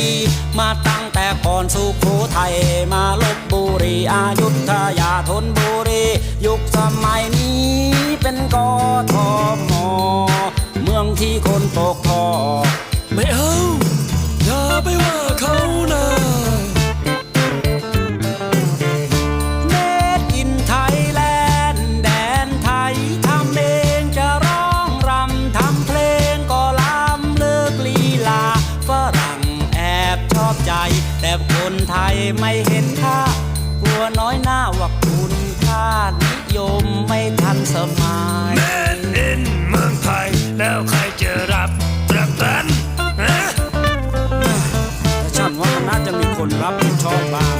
ดี มาตั้งแต่ก่อนสุโขทัยมาลบบุรีอายุทยาทนบุรียุคสมัยนี้เป็นกทมเมืองที่คนตกทอ อบชอบใจ แต่คนไทยไม่เห็นค่า กลัวน้อยหน้าว่าคุณค่านิยมไม่ทันสมัย แมนอินเมืองไทย แล้วใครจะรับประกันฮะ แต่ฉันว่ามันน่าจะมีคนรับผิดชอบบ้าง